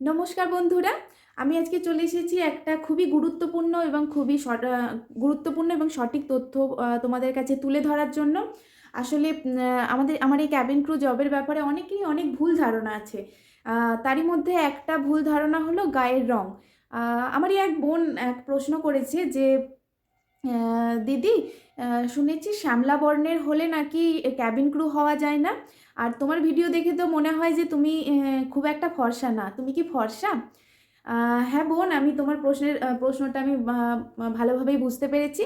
নমস্কার বন্ধুরা, আমি আজকে চলে এসেছি একটা খুবই গুরুত্বপূর্ণ এবং খুবই গুরুত্বপূর্ণ এবং সঠিক তথ্য তোমাদের কাছে তুলে ধরার জন্য। আসলে আমাদের, আমার এই ক্যাবিন ক্রু জবের ব্যাপারে অনেকেরই অনেক ভুল ধারণা আছে। তারই মধ্যে একটা ভুল ধারণা হলো গায়ের রং। আমারই এক বোন এক প্রশ্ন করেছে যে দিদি শুনেছি শ্যামলা বর্ণের হলে নাকি ক্যাবিন ক্রু হওয়া যায় না? আর তোমার ভিডিও দেখে তো মনে হয় যে তুমি খুব একটা ফর্সা না। তুমি কি ফর্সা? হ্যাঁ বোন, আমি তোমার প্রশ্নের প্রশ্নটা আমি ভালোভাবেই বুঝতে পেরেছি।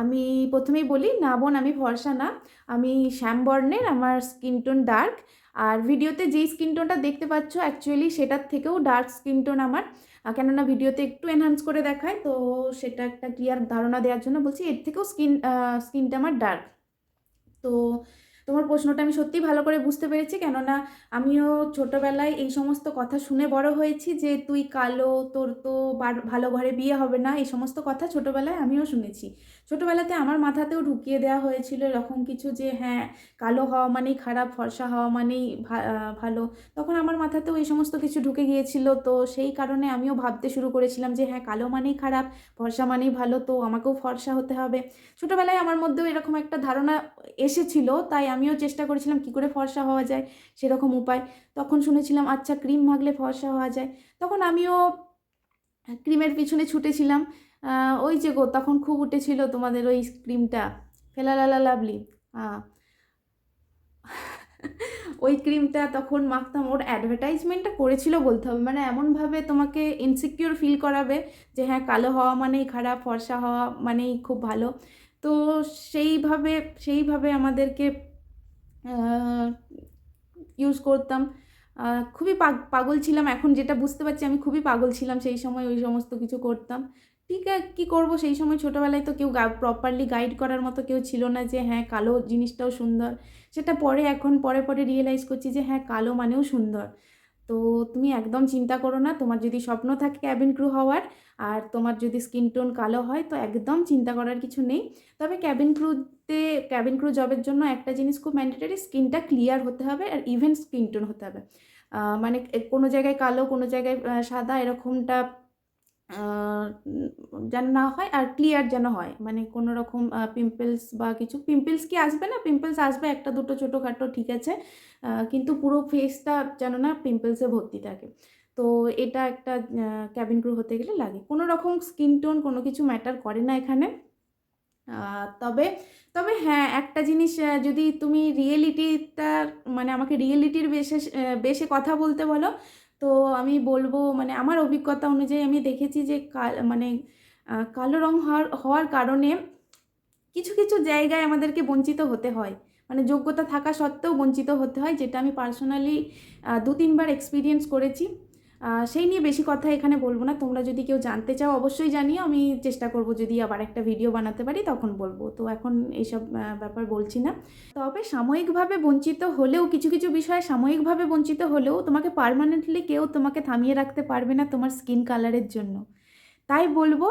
আমি প্রথমেই বলি, না বোন, আমি ফর্সা না। আমি শ্যাম বর্ণের, আমার স্কিন টোন ডার্ক আর ভিডিওতে যেই স্কিন টোনটা দেখতে পাচ্ছ অ্যাকচুয়ালি সেটার থেকেও ডার্ক স্কিন টোন আমার। কেননা ভিডিওতে একটু এনহান্স করে দেখায়, তো সেটা একটা ক্লিয়ার ধারণা দেওয়ার জন্য বলছি, এর থেকেও স্কিন স্কিনটা আমার ডার্ক তো প্রশ্নটা আমি সত্যিই ভালো করে বুঝতে পেরেছি, কেননা আমিও ছোটোবেলায় এই সমস্ত কথা শুনে বড় হয়েছি যে তুই কালো, তোর তো ভালো ঘরে বিয়ে হবে না, এই সমস্ত কথা ছোটোবেলায় আমিও শুনেছি। ছোটোবেলাতে আমার মাথাতেও ঢুকিয়ে দেওয়া হয়েছিল এরকম কিছু যে হ্যাঁ কালো হওয়া মানেই খারাপ, ফর্সা হওয়া মানেই ভালো। তখন আমার মাথাতেও এই সমস্ত কিছু ঢুকে গিয়েছিল, তো সেই কারণে আমিও ভাবতে শুরু করেছিলাম যে হ্যাঁ কালো মানেই খারাপ, ফর্সা মানেই ভালো, তো আমাকেও ফর্সা হতে হবে। ছোটোবেলায় আমার মধ্যেও এরকম একটা ধারণা এসেছিল, তাই আমিও চেষ্টা করেছিলাম কি করে ফর্সা হওয়া যায় সেরকম উপায়। তখন শুনেছিলাম আচ্ছা ক্রিম মাখলে ফর্সা হওয়া যায়। তখন আমিও ক্রিমের পিছনে ছুটেছিলাম। ওই যে গো, তখন খুব উঠেছিল তোমাদের ওই ক্রিমটা। ফেলালালা লাভলি হ্যাঁ ওই ক্রিমটা তখন মাখতাম। ওর অ্যাডভার্টাইজমেন্টটা করেছিল বলতে হবে। মানে এমনভাবে তোমাকে ইনসিকিউর ফিল করাবে যে হ্যাঁ কালো হওয়া মানেই খারাপ, ফর্সা হওয়া মানেই খুব ভালো। তো সেইভাবে সেইভাবে আমাদেরকে ইউজ করতাম। খুবই পাগ- পাগল ছিলাম। এখন যেটা বুঝতে পারছি আমি খুবই পাগল ছিলাম। সেই সময় ওই সমস্ত কিছু করতাম। ঠিক আছে কী করব? সেই সময় ছোটোবেলায় তো কেউ প্রপারলি গাইড করার মতো কেউ ছিল না যে হ্যাঁ কালো জিনিসটাও সুন্দর। সেটা পরে, এখন পরে পরে রিয়েলাইজ করছি যে হ্যাঁ কালো মানেও সুন্দর। তো তুমি একদম চিন্তা করো না। তোমার যদি স্বপ্ন থাকে ক্যাবিন ক্রু হওয়ার, আর তোমার যদি স্কিন টোন কালো হয়, তো একদম চিন্তা করার কিছু নেই। তবে ক্যাবিন ক্রুতে ক্যাবিন ক্রু জবের জন্য একটা জিনিস খুব ম্যান্ডেটারি স্কিনটা ক্লিয়ার হতে হবে আর ইভেন স্কিন টোন হতে হবে। মানে কোনো জায়গায় কালো, কোনো জায়গায় সাদা এরকমটা যেন না হয় আর ক্লিয়ার যেন হয়। মানে কোনো রকম পিম্পলস বা কিছু পিম্পলস কি আসবে না? পিম্পলস আসবে একটা, দুটো, ছোটোখাটো ঠিক আছে। কিন্তু পুরো ফেসটা যেন না পিম্পলসে ভর্তি থাকে। তো এটা একটা ক্যাবিন ক্রু হতে গেলে লাগে। কোনো রকম স্কিন টোন কোনো কিছু ম্যাটার করে না এখানে। তবে তবে হ্যাঁ একটা জিনিস যদি তুমি রিয়েলিটিটা মানে আমাকে রিয়েলিটির বেশে বেশে কথা বলতে বলো, তো আমি বলব মানে আমার অভিজ্ঞতা অনুযায়ী আমি দেখেছি যে কাল মানে কালো রং হওয়ার হওয়ার কারণে কিছু কিছু জায়গায় আমাদেরকে বঞ্চিত হতে হয়। মানে যোগ্যতা থাকা সত্ত্বেও বঞ্চিত হতে হয়, যেটা আমি পার্সোনালি দু তিনবার এক্সপিরিয়েন্স করেছি। সেই নিয়ে বেশি কথা এখানে বলব না। তোমরা যদি কেউ জানতে চাও, অবশ্যই জানিও। আমি চেষ্টা করব যদি আবার একটা ভিডিও বানাতে পারি, তখন বলব। তো এখন এইসব ব্যাপার বলছি না। তবে সাময়িকভাবে বঞ্চিত হলেও, কিছু কিছু বিষয়ে সাময়িকভাবে বঞ্চিত হলেও, তোমাকে পার্মানেন্টলি কেউ তোমাকে থামিয়ে রাখতে পারবে না তোমার স্কিন কালারের জন্য। তাই বলব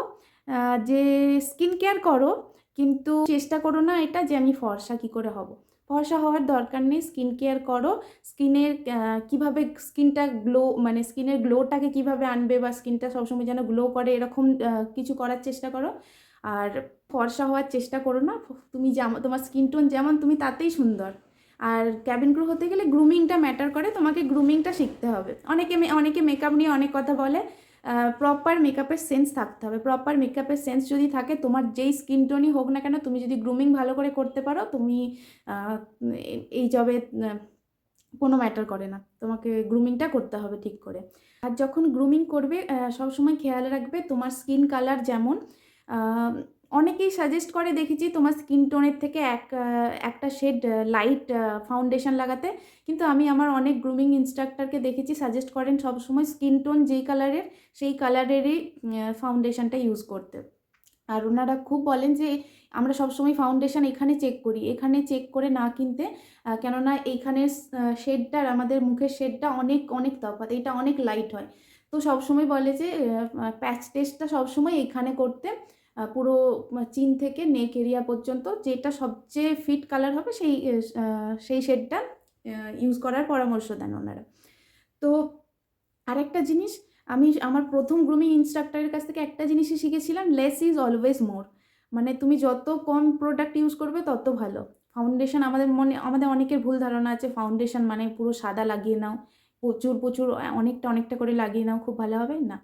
যে স্কিন কেয়ার করো, কিন্তু চেষ্টা করো না এটা যে আমি ফর্সা কী করে হব। ফর্সা হওয়ার দরকার নেই স্কিন কেয়ার করো। স্কিনের কীভাবে স্কিনটা গ্লো মানে স্কিনের গ্লোটাকে কীভাবে আনবে বা স্কিনটা সবসময় যেন গ্লো করে, এরকম কিছু করার চেষ্টা করো। আর ফর্সা হওয়ার চেষ্টা করো না তুমি যেমন, তোমার স্কিন টোন যেমন, তুমি তাতেই সুন্দর। আর ক্যাবিন ক্রু হতে গেলে গ্রুমিংটা ম্যাটার করে, তোমাকে গ্রুমিংটা শিখতে হবে। অনেকে অনেকে মেকআপ নিয়ে অনেক কথা বলে প্রপার মেকআপের সেন্স থাকতে হবে। প্রপার মেকআপের সেন্স যদি থাকে, তোমার যেই স্কিন টোনই হোক না কেন, তুমি যদি গ্রুমিং ভালো করে করতে পারো, তুমি এই জবে কোনো ম্যাটার করে না। তোমাকে গ্রুমিংটা করতে হবে ঠিক করে। আর যখন গ্রুমিং করবে সবসময় খেয়াল রাখবে তোমার স্কিন কালার যেমন অনেকেই সাজেস্ট করে, দেখেছি তোমার স্কিন টোনের থেকে এক একটা শেড লাইট ফাউন্ডেশন লাগাতে। কিন্তু আমি আমার অনেক গ্রুমিং ইনস্ট্রাক্টরকে দেখেছি সাজেস্ট করেন সবসময় স্কিন টোন যেই কালারের সেই কালারেরই ফাউন্ডেশনটা ইউজ করতে। আর ওনারা খুব বলেন যে, আমরা সবসময় ফাউন্ডেশন এখানে চেক করি। এখানে চেক করে না কিনতে কেননা এইখানের শেডটার আমাদের মুখের শেডটা অনেক অনেক তফাৎ। এটা অনেক লাইট হয়। তো সবসময় বলে যে প্যাচ টেস্টটা সবসময় এখানে করতে। পুরো চিন থেকে নেক এরিয়া পর্যন্ত যেটা সবচেয়ে ফিট কালার হবে সেই সেই শেডটা ইউজ করার পরামর্শ দেন ওনারা। তো আরেকটা জিনিস, আমি আমার প্রথম গ্রুমিং ইনস্ট্রাক্টরের কাছ থেকে একটা জিনিসই শিখেছিলাম লেস ইজ অলওয়েজ মোর মানে তুমি যত কম প্রোডাক্ট ইউজ করবে তত ভালো। ফাউন্ডেশন আমাদের মনে, আমাদের অনেকের ভুল ধারণা আছে ফাউন্ডেশন মানে পুরো সাদা লাগিয়ে নাও, প্রচুর প্রচুর, অনেকটা অনেকটা করে লাগিয়ে নাও, খুব ভালো হবে? না।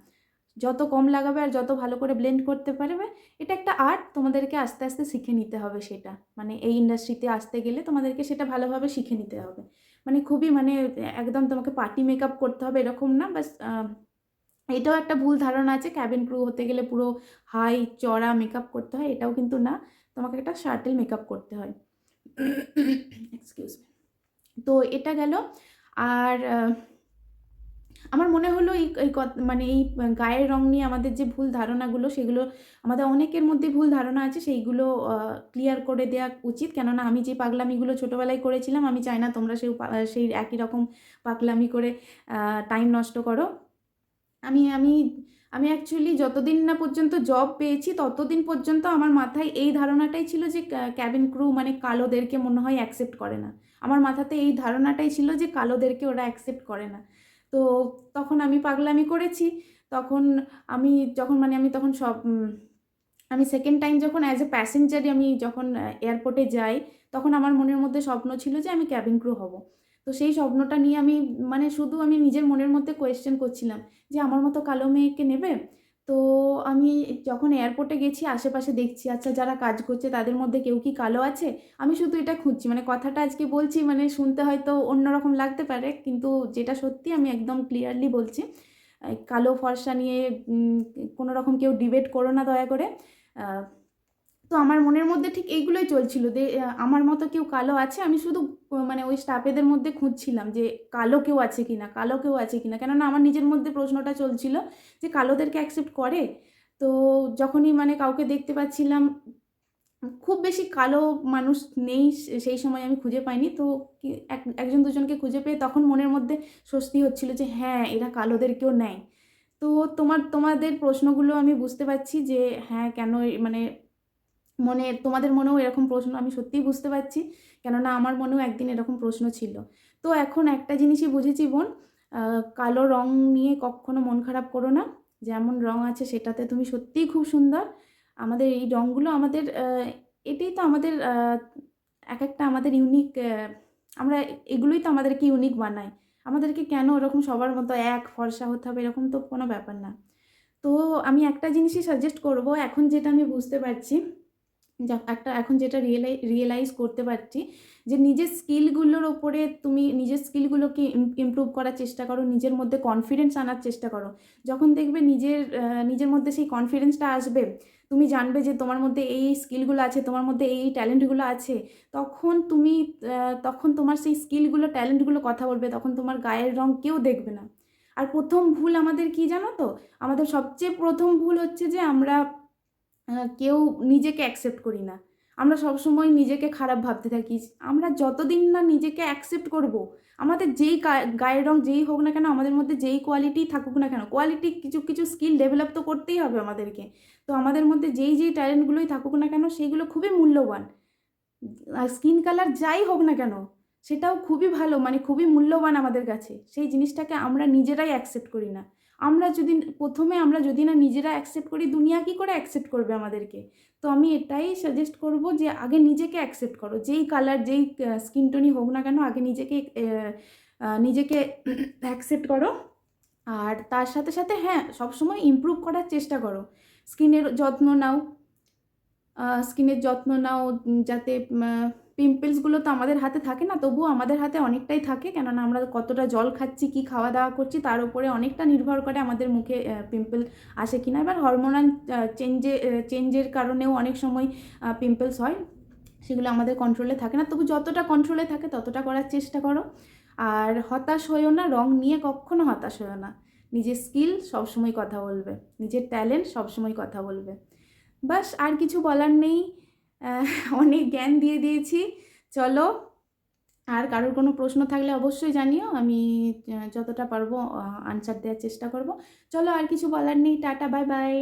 যত কম লাগাবে আর যত ভালো করে ব্লেন্ড করতে পারবে, এটা একটা আর্ট তোমাদেরকে আস্তে আস্তে শিখে নিতে হবে সেটা। মানে এই ইন্ডাস্ট্রিতে আসতে গেলে তোমাদেরকে সেটা ভালোভাবে শিখে নিতে হবে। মানে খুবই মানে একদম তোমাকে পার্টি মেকআপ করতে হবে এরকম না বাস এটাও একটা ভুল ধারণা আছে। ক্যাবিন ক্রু হতে গেলে পুরো হাই চড়া মেকআপ করতে হয়, এটাও কিন্তু না। তোমাকে একটা শার্টেল মেকআপ করতে হয়। এক্সকিউজ তো এটা গেল। আর আমার মনে হলো এই মানে এই গায়ের রং নিয়ে আমাদের যে ভুল ধারণাগুলো, সেগুলো আমাদের অনেকের মধ্যে ভুল ধারণা আছে, সেইগুলো ক্লিয়ার করে দেওয়া উচিত। কেননা আমি যে পাগলামিগুলো ছোটোবেলায় করেছিলাম, আমি চাই না তোমরা সেই সেই একই রকম পাগলামি করে টাইম নষ্ট করো। আমি আমি আমি অ্যাকচুয়ালি যতদিন না পর্যন্ত জব পেয়েছি, ততদিন পর্যন্ত আমার মাথায় এই ধারণাটাই ছিল যে ক্যাবিন ক্রু মানে কালোদেরকে মনে হয় অ্যাকসেপ্ট করে না। আমার মাথাতে এই ধারণাটাই ছিল যে, কালোদেরকে ওরা অ্যাকসেপ্ট করে না। তো তখন আমি পাগলামি করেছি। তখন আমি যখন মানে আমি তখন সব আমি সেকেন্ড টাইম যখন অ্যাজ এ প্যাসেঞ্জারই আমি যখন এয়ারপোর্টে যাই, তখন আমার মনের মধ্যে স্বপ্ন ছিল যে আমি ক্যাবিন ক্রু হব। তো সেই স্বপ্নটা নিয়ে আমি মানে শুধু আমি নিজের মনের মধ্যে কোয়েশ্চেন করছিলাম যে আমার মতো কালো মেয়েকে নেবে? তো আমি যখন এয়ারপোর্টে গেছি, আশেপাশে দেখছি আচ্ছা যারা কাজ করছে, তাদের মধ্যে কেউ কি কালো আছে? আমি শুধু এটা খুঁজছি মানে কথাটা আজকে বলছি মানে শুনতে হয়তো অন্যরকম লাগতে পারে, কিন্তু যেটা সত্যি আমি একদম ক্লিয়ারলি বলছি কালো ফর্সা নিয়ে কোনো রকম কেউ ডিবেট করো না দয়া করে। তো আমার মনের মধ্যে ঠিক এইগুলোই চলছিল যে আমার মতো কেউ কালো আছে, আমি শুধু মানে ওই স্টাফেদের মধ্যে খুঁজছিলাম যে, কালো কেউ আছে কি না কালো কেউ আছে কি না কেননা আমার নিজের মধ্যে প্রশ্নটা চলছিল যে, কালোদেরকে অ্যাকসেপ্ট করে? তো যখনই মানে কাউকে দেখতে পাচ্ছিলাম, খুব বেশি কালো মানুষ নেই সেই সময় আমি খুঁজে পাইনি। তো একজন দুজনকে খুঁজে পেয়ে তখন মনের মধ্যে স্বস্তি হচ্ছিল যে হ্যাঁ এরা কালোদেরকেও নেয় তো তোমার, তোমাদের প্রশ্নগুলো আমি বুঝতে পারছি যে হ্যাঁ কেন মানে মনে, তোমাদের মনেও এরকম প্রশ্ন, আমি সত্যিই বুঝতে পারছি। কেননা আমার মনেও একদিন এরকম প্রশ্ন ছিল। তো এখন একটা জিনিসই বুঝেছি বোন কালো রং নিয়ে কখনো মন খারাপ করো না। যেমন রং আছে সেটাতে তুমি সত্যিই খুব সুন্দর। আমাদের এই রঙগুলো আমাদের এটাই তো আমাদের এক একটা আমাদের ইউনিক আমরা এগুলোই তো আমাদেরকে ইউনিক বানায়। আমাদেরকে কেন ওরকম সবার মতো এক, ফর্সা হতে হবে এরকম তো কোনো ব্যাপার না। তো আমি একটা জিনিসই সাজেস্ট করব, এখন যেটা আমি বুঝতে পারছি একটা এখন যেটা রিয়েলাই রিয়েলাইজ করতে পারছি যে নিজের স্কিলগুলোর ওপরে তুমি নিজের স্কিলগুলোকে ইমপ্রুভ করার চেষ্টা করো, নিজের মধ্যে কনফিডেন্স আনার চেষ্টা করো। যখন দেখবে নিজের নিজের মধ্যে সেই কনফিডেন্সটা আসবে, তুমি জানবে যে তোমার মধ্যে এই স্কিলগুলো আছে, তোমার মধ্যে এই ট্যালেন্টগুলো আছে, তখন তুমি তখন তোমার সেই স্কিলগুলো ট্যালেন্টগুলো কথা বলবে, তখন তোমার গায়ের রং কেউ দেখবে না। আর প্রথম ভুল আমাদের কি জানো তো? আমাদের সবচেয়ে প্রথম ভুল হচ্ছে যে আমরা কেউ নিজেকে অ্যাকসেপ্ট করি না। আমরা সবসময় নিজেকে খারাপ ভাবতে থাকি। আমরা যতদিন না নিজেকে অ্যাকসেপ্ট করব, আমাদের যেই গায়ের রং যেই হোক না কেন, আমাদের মধ্যে যেই কোয়ালিটি থাকুক না কেন কোয়ালিটি কিছু কিছু স্কিল ডেভেলপ তো করতেই হবে আমাদেরকে। তো আমাদের মধ্যে যেই যেই ট্যালেন্টগুলোই থাকুক না কেন সেইগুলো খুবই মূল্যবান। স্কিন কালার যাই হোক না কেন, সেটাও খুবই ভালো মানে খুবই মূল্যবান আমাদের কাছে। সেই জিনিসটাকে আমরা নিজেরাই অ্যাকসেপ্ট করি না। আমরা যদি প্রথমে আমরা যদি না নিজেরা অ্যাকসেপ্ট করি, দুনিয়া কী করে অ্যাকসেপ্ট করবে আমাদেরকে? তো আমি এটাই সাজেস্ট করব যে আগে নিজেকে অ্যাকসেপ্ট করো। যেই কালার যেই স্কিন টোনই হোক না কেন, আগে নিজেকে নিজেকে অ্যাকসেপ্ট করো। আর তার সাথে সাথে হ্যাঁ সবসময় ইমপ্রুভ করার চেষ্টা করো। স্কিনের যত্ন নাও। স্কিনের যত্ন নাও যাতে পিম্পলসগুলো তো আমাদের হাতে থাকে না, তবুও আমাদের হাতে অনেকটাই থাকে। কেননা আমরা কতটা জল খাচ্ছি, কি খাওয়া দাওয়া করছি, তার উপরে অনেকটা নির্ভর করে আমাদের মুখে পিম্পল আসে কিনা। এবার হরমোনাল চেঞ্জে চেঞ্জের কারণেও অনেক সময় পিম্পলস হয়। সেগুলো আমাদের কন্ট্রোলে থাকে না। তবু যতটা কন্ট্রোলে থাকে, ততটা করার চেষ্টা করো। আর হতাশ হয়েও না, রং নিয়ে কখনো হতাশ হয়েও না। নিজের স্কিল সবসময় কথা বলবে। নিজের ট্যালেন্ট সবসময় কথা বলবে। বাস, আর কিছু বলার নেই। অনেক জ্ঞান দিয়ে দিয়েছি। চলো, আর কারোর কোনো প্রশ্ন থাকলে অবশ্যই জানিও। আমি যতটা পারব আনসার দেওয়ার চেষ্টা করব। চলো, আর কিছু বলার নেই। Tata bye bye